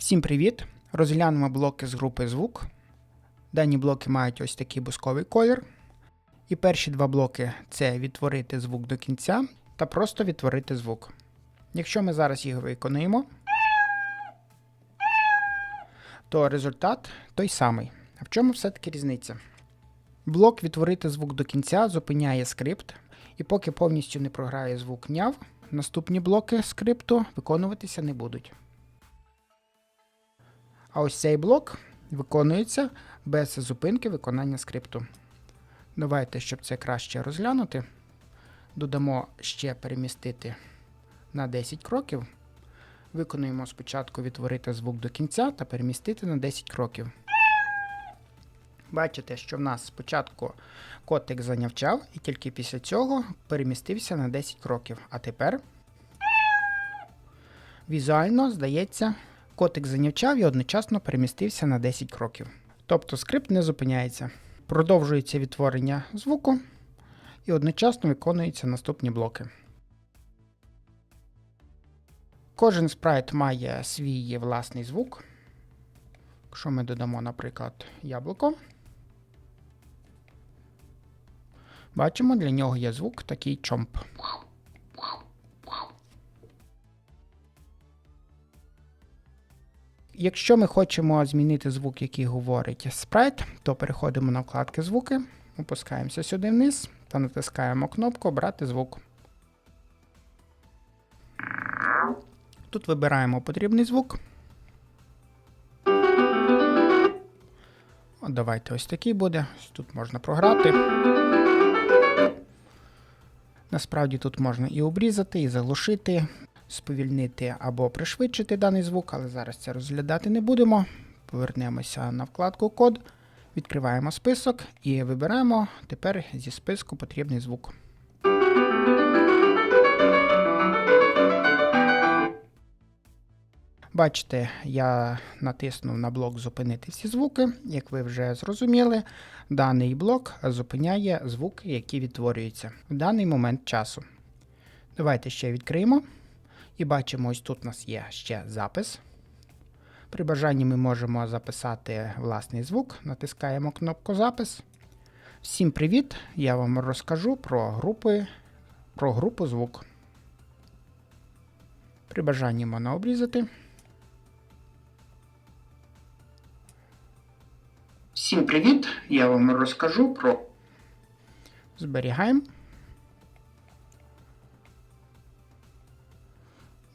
Всім привіт! Розглянемо блоки з групи звук. Дані блоки мають ось такий бусковий колір. І перші два блоки це відтворити звук до кінця та просто відтворити звук. Якщо ми зараз їх виконуємо, то результат той самий. А в чому все-таки різниця? Блок відтворити звук до кінця зупиняє скрипт, і поки повністю не програє звук няв, наступні блоки скрипту виконуватися не будуть. А ось цей блок виконується без зупинки виконання скрипту. Давайте, щоб це краще розглянути, додамо ще перемістити на 10 кроків. Виконуємо спочатку відтворити звук до кінця та перемістити на 10 кроків. Бачите, що в нас спочатку котик занявчав, і тільки після цього перемістився на 10 кроків. А тепер візуально здається, котик занявчав і одночасно перемістився на 10 кроків. Тобто скрипт не зупиняється. Продовжується відтворення звуку і одночасно виконуються наступні блоки. Кожен спрайт має свій власний звук. Якщо ми додамо, наприклад, яблуко, бачимо, для нього є звук такий чомп. Якщо ми хочемо змінити звук, який говорить спрайт, то переходимо на вкладки звуки, опускаємося сюди вниз та натискаємо кнопку Обрати звук. Тут вибираємо потрібний звук. От давайте ось такий буде. Тут можна програти. Насправді тут можна і обрізати, і заглушити, сповільнити або пришвидшити даний звук, але зараз це розглядати не будемо. Повернемося на вкладку Код, відкриваємо список і вибираємо тепер зі списку потрібний звук. Бачите, я натиснув на блок Зупинити всі звуки. Як ви вже зрозуміли, даний блок зупиняє звуки, які відтворюються в даний момент часу. Давайте ще відкриємо. І бачимо, ось тут у нас є ще запис. При бажанні ми можемо записати власний звук. Натискаємо кнопку Запис. Всім привіт! Я вам розкажу про групи, про групу звук. При бажанні можна обрізати. Всім привіт! Я вам розкажу про. Зберігаємо.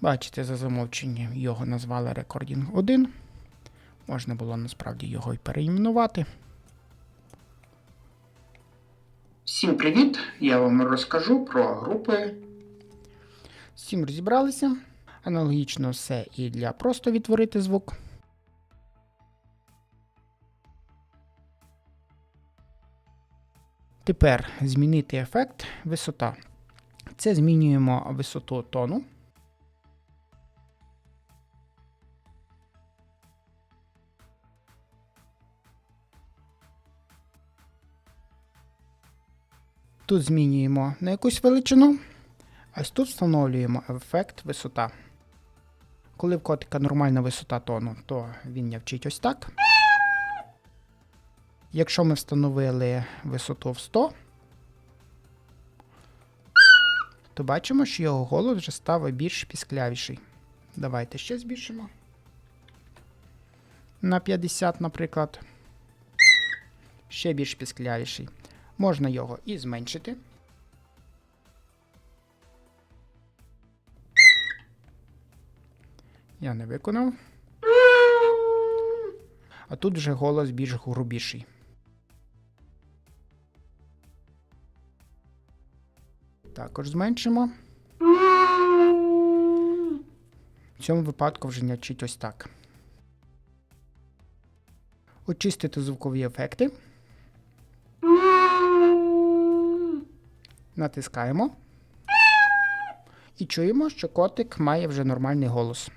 Бачите, за замовченням його назвали Recording 1. Можна було насправді його і переіменувати. Всім привіт! Я вам розкажу про групи. Всім розібралися. Аналогічно все і для просто відтворити звук. Тепер змінити ефект висота. Це змінюємо висоту тону. Тут змінюємо на якусь величину, а ось тут встановлюємо ефект висота. Коли в котика нормальна висота тону, то він нявчить ось так. Якщо ми встановили висоту в 100, то бачимо, що його голос вже став більш пісклявіший. Давайте ще збільшимо. На 50, наприклад. Ще більш пісклявіший. Можна його і зменшити. Я не виконав. А тут вже голос більш грубіший. Також зменшимо. В цьому випадку вже не вчить ось так. Очистити звукові ефекти. Натискаємо. І чуємо, що котик має вже нормальний голос.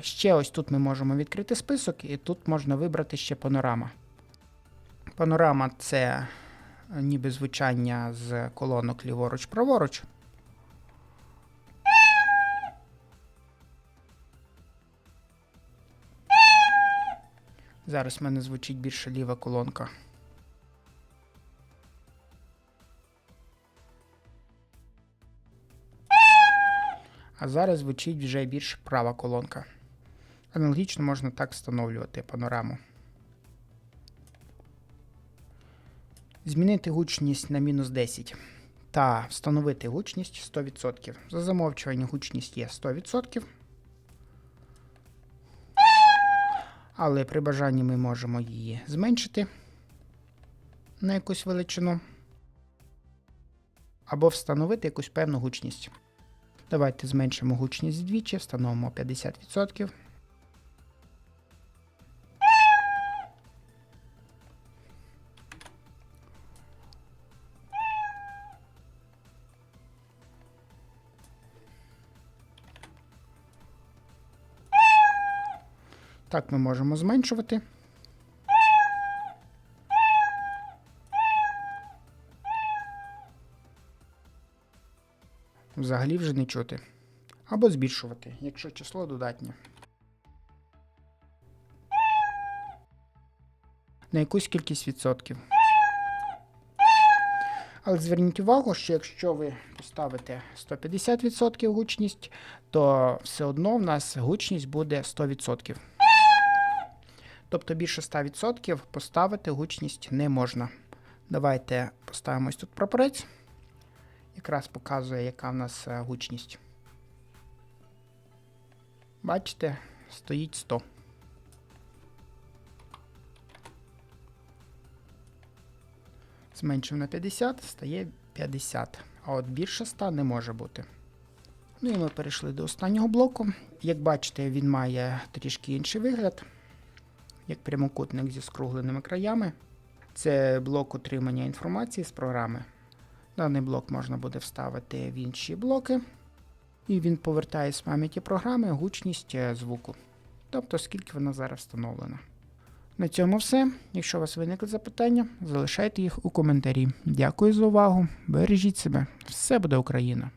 Ще ось тут ми можемо відкрити список, і тут можна вибрати ще панорама. Панорама це е, ніби звучання з колонок ліворуч-праворуч. Зараз в мене звучить більше ліва колонка. А зараз звучить вже більш права колонка. Аналогічно можна так встановлювати панораму. Змінити гучність на мінус 10 та встановити гучність 100%. За замовчування гучність є 100%. Але при бажанні ми можемо її зменшити на якусь величину. Або встановити якусь певну гучність. Давайте зменшимо гучність вдвічі, встановимо 50%. Так ми можемо зменшувати. Взагалі вже не чути. Або збільшувати, якщо число додатнє. На якусь кількість відсотків. Але зверніть увагу, що якщо ви поставите 150% гучність, то все одно в нас гучність буде 100%. Тобто більше 100% поставити гучність не можна. Давайте поставимо ось тут прапорець. Якраз показує, яка в нас е, гучність. Бачите, стоїть 100. Зменшив на 50, стає 50. А от більше 100 не може бути. Ну і ми перейшли до останнього блоку. Як бачите, він має трішки інший вигляд, як прямокутник зі скругленими краями. Це блок отримання інформації з програми. Даний блок можна буде вставити в інші блоки. І він повертає з пам'яті програми гучність е, звуку. Тобто, скільки вона зараз встановлена. На цьому все. Якщо у вас виникли запитання, залишайте їх у коментарі. Дякую за увагу. Бережіть себе. Все буде Україна!